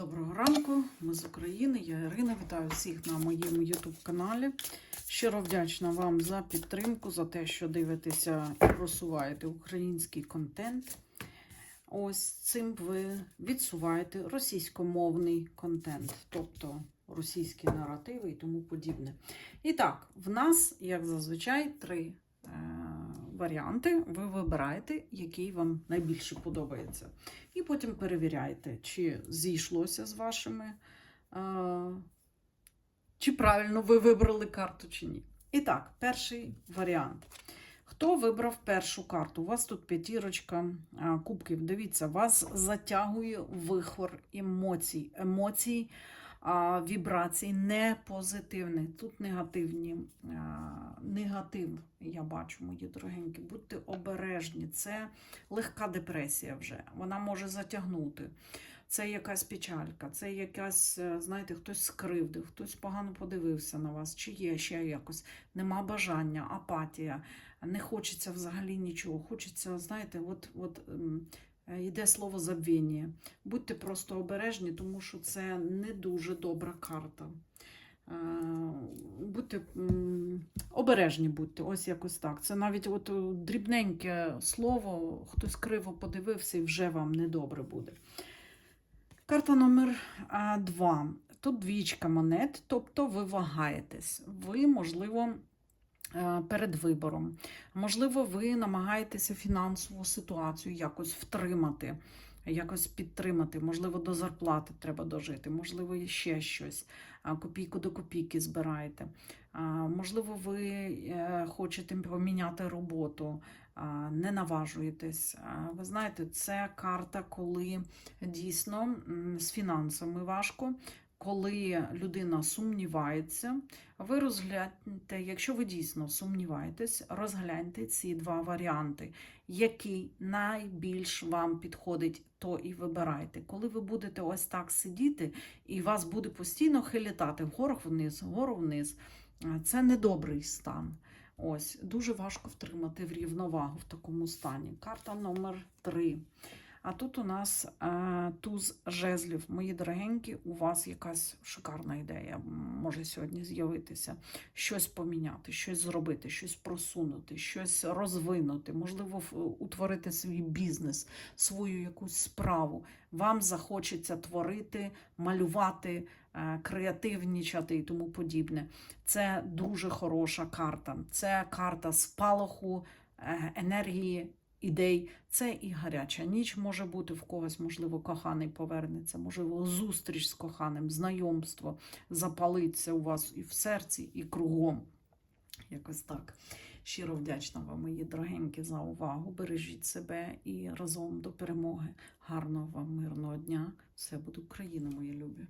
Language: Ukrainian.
Доброго ранку, ми з України. Я Ірина. Вітаю всіх на моєму YouTube каналі. Щиро вдячна вам за підтримку, за те, що дивитеся і просуваєте український контент. Ось цим ви відсуваєте російськомовний контент, тобто російські наративи і тому подібне. І так, в нас, як зазвичай, три варіанти. Ви вибираєте, який вам найбільше подобається. І потім перевіряйте, чи зійшлося з вашими, е, чи правильно ви вибрали карту, чи ні. І так, перший варіант. Хто вибрав першу карту? У вас тут п'ятірочка кубків. Дивіться, вас затягує вихор емоцій. Емоцій, вібрацій не позитивних. Тут негативні. Негатив, я бачу, мої дорогенькі. Будьте обережні. Це легка депресія вже. Вона може затягнути. Це якась печалька, це якась, е, знаєте, хтось скривдив, хтось погано подивився на вас, чи є ще якось. Нема бажання, апатія, не хочеться взагалі нічого. Хочеться, знаєте, от, от ем, йде слово забвіння. Будьте просто обережні, тому що це не дуже добра карта. Е, Будьте обережні будьте, ось якось так. Це навіть от е, дрібненьке слово, хтось криво подивився і вже вам недобре буде. Карта номер два. Тут двічка монет, тобто ви вагаєтесь. Ви, можливо, е, перед вибором. Можливо, ви намагаєтеся фінансову ситуацію якось втримати, якось підтримати. Можливо, до зарплати треба дожити, можливо, ще щось. Копійку до копійки збираєте. Можливо, ви е, хочете поміняти роботу, не наважуєтесь. Ви знаєте, це карта, коли дійсно з фінансами важко. Коли людина сумнівається, ви розгляньте, якщо ви дійсно сумніваєтесь, розгляньте ці два варіанти, який найбільш вам підходить, то і вибирайте. Коли ви будете ось так сидіти, і вас буде постійно хилітати вгору вниз, вгору вниз, це недобрий стан. Ось дуже важко втримати в рівновагу в такому стані. Карта номер 3. А тут у нас е, туз жезлів. Мої дорогенькі, у вас якась шикарна ідея може сьогодні з'явитися. Щось поміняти, щось зробити, щось просунути, щось розвинути, можливо, утворити свій бізнес, свою якусь справу. Вам захочеться творити, малювати, е, креативнічати і тому подібне. Це дуже хороша карта. Це карта спалаху, е, енергії, ідей. Це і гаряча ніч може бути в когось, можливо, коханий повернеться, можливо, зустріч з коханим, знайомство запалиться у вас і в серці, і кругом. Якось так. Щиро вдячна вам, мої дорогенькі, за увагу. Бережіть себе і разом до перемоги. Гарного вам мирного дня. Все буде Україна, мої любі.